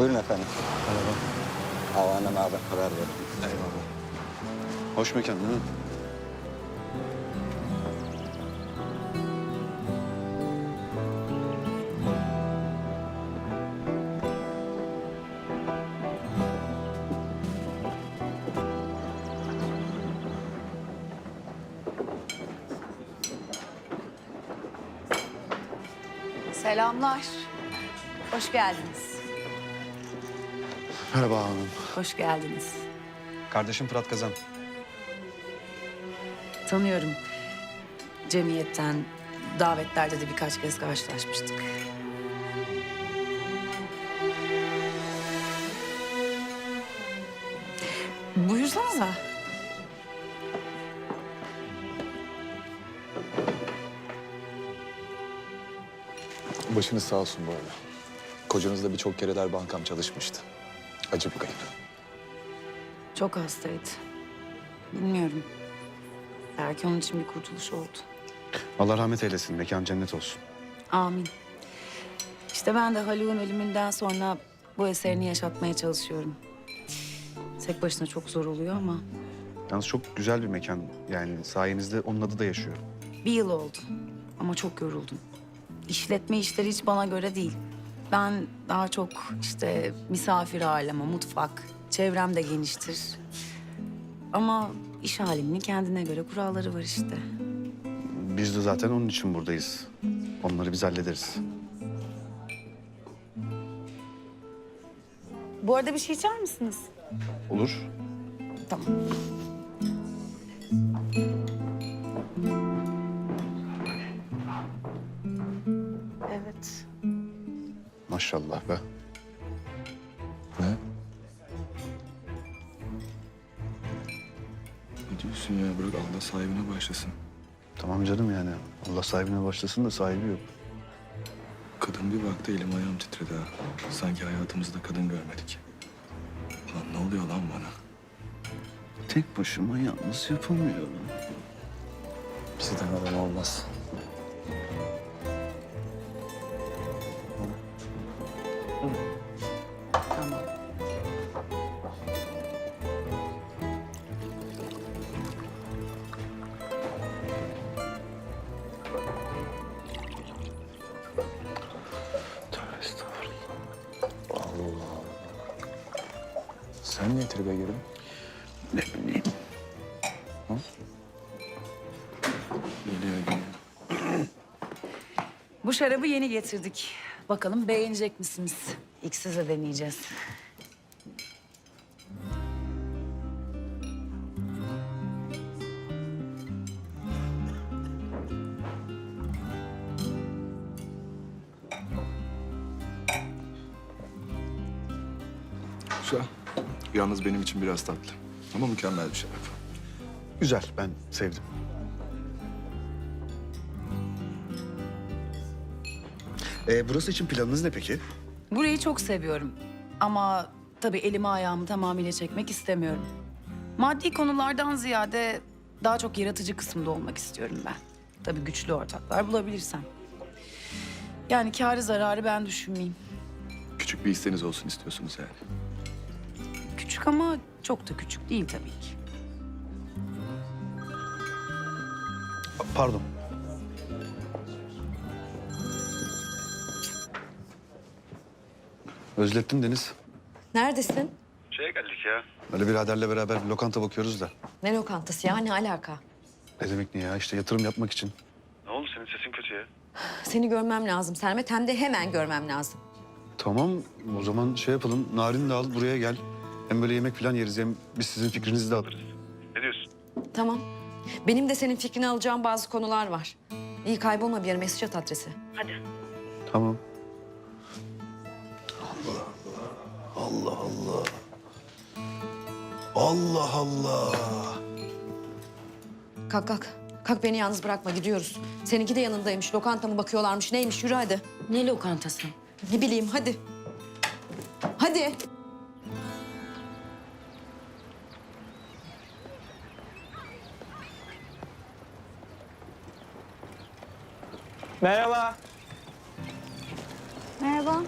Buyurun efendim. Merhaba. Havaalanına ben karar verdim. Eyvallah. Hoş mekan değil mi? Selamlar. Hoş geldiniz. Merhaba hanım. Hoş geldiniz. Kardeşim Fırat Kazan. Tanıyorum. Cemiyetten, davetlerde de birkaç kez karşılaşmıştık. Buyursanıza. Başınız sağ olsun bu arada. Kocanızla birçok kereler bankam çalışmıştı. Acı bir kayıp. Çok hastaydı. Bilmiyorum. Belki onun için bir kurtuluş oldu. Allah rahmet eylesin. Mekan cennet olsun. Amin. İşte ben de Haluk'un ölümünden sonra bu eserini yaşatmaya çalışıyorum. Tek başına çok zor oluyor ama Yalnız çok güzel bir mekan. Yani sayenizde onun adı da yaşıyor. bir yıl oldu. Ama çok yoruldum. İşletme işleri hiç bana göre değil. Ben daha çok işte misafir aileme, mutfak, çevrem de geniştir. Ama iş aleminin kendine göre kuralları var işte. Biz de zaten onun için buradayız. Onları biz hallederiz. Bu arada bir şey içer misiniz? Olur. Tamam. Maşallah be. Ne? Ne diyorsun ya? Bırak Allah sahibine başlasın. Tamam canım yani. Allah sahibine başlasın da sahibi yok. Kadın bir baktı elim ayağım titredi ha. Sanki hayatımızda kadın görmedik. Lan ne oluyor lan bana? Tek başıma yalnız yapamıyorum. Bizden adam olmaz. Sen niye tribe girdin? Ne bileyim. Geliyor geliyor. Bu şarabı yeni getirdik. Bakalım beğenecek misiniz? İlk size deneyeceğiz. Güzel. Yalnız benim için biraz tatlı. Ama mükemmel bir şarap. Güzel. Ben sevdim. Ee, burası için planınız ne peki? Burayı çok seviyorum. Ama tabii elimi ayağımı tamamıyla çekmek istemiyorum. Maddi konulardan ziyade daha çok yaratıcı kısımda olmak istiyorum ben. Tabii güçlü ortaklar bulabilirsem. Yani kârı zararı ben düşünmeyeyim. Küçük bir isteğiniz olsun istiyorsunuz yani. Küçük ama çok da küçük değil tabii ki. Pardon. Özlettin Deniz. Neredesin? Şeye geldik ya. Öyle biraderle beraber bir lokanta bakıyoruz da. Ne lokantası ya? Ne alaka? Ne demek ne ya? İşte yatırım yapmak için. Ne oldu senin sesin kötü ya? Seni görmem lazım Sermet. Hem de hemen görmem lazım. Tamam o zaman şey yapalım. Narin de al buraya gel. Hem böyle yemek falan yeriz hem biz sizin fikrinizi de alırız. Ne diyorsun? Tamam. Benim de senin fikrini alacağım bazı konular var. İyi kaybolma bir yere mesaj at adresi. Tamam. Allah Allah. Allah Allah. Kalk kalk. Kalk beni yalnız bırakma gidiyoruz. Seninki de yanındaymış. Lokanta mı bakıyorlarmış neymiş yürü hadi. Ne lokantası? Ne bileyim hadi. Hadi. Merhaba. Merhaba.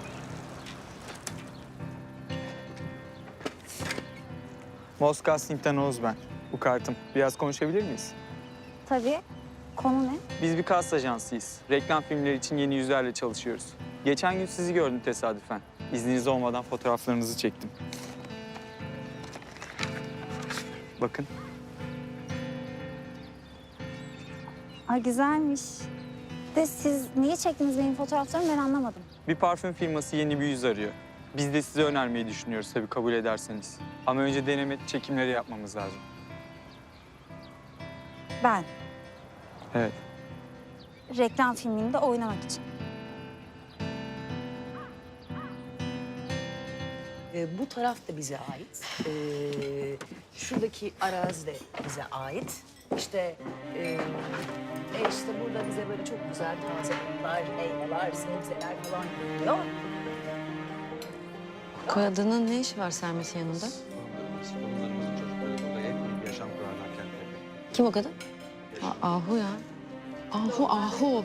Moscasting'den Oğuz ben. Bu kartım. Biraz konuşabilir miyiz? Tabii. Konu ne? Biz bir kas ajansıyız. Reklam filmleri için yeni yüzlerle çalışıyoruz. Geçen gün sizi gördüm tesadüfen. İzniniz olmadan fotoğraflarınızı çektim. Bakın. Ay güzelmiş. De siz niye çektiniz benim fotoğraflarımı ben anlamadım. Bir parfüm firması yeni bir yüz arıyor. Biz de size önermeyi düşünüyoruz tabii kabul ederseniz. Ama önce deneme çekimleri yapmamız lazım. Ben Evet. reklam filminde oynamak için. Ee, bu taraf da bize ait. Ee, şuradaki arazi de bize ait. İşte, e, e işte burada bize böyle çok güzel taze otlar, meyveler, sebzeler falan geliyor. Kadının ne işi var Sermet'in yanında? Kim o kadın? A- Ahu ya. Ahu, Ahu.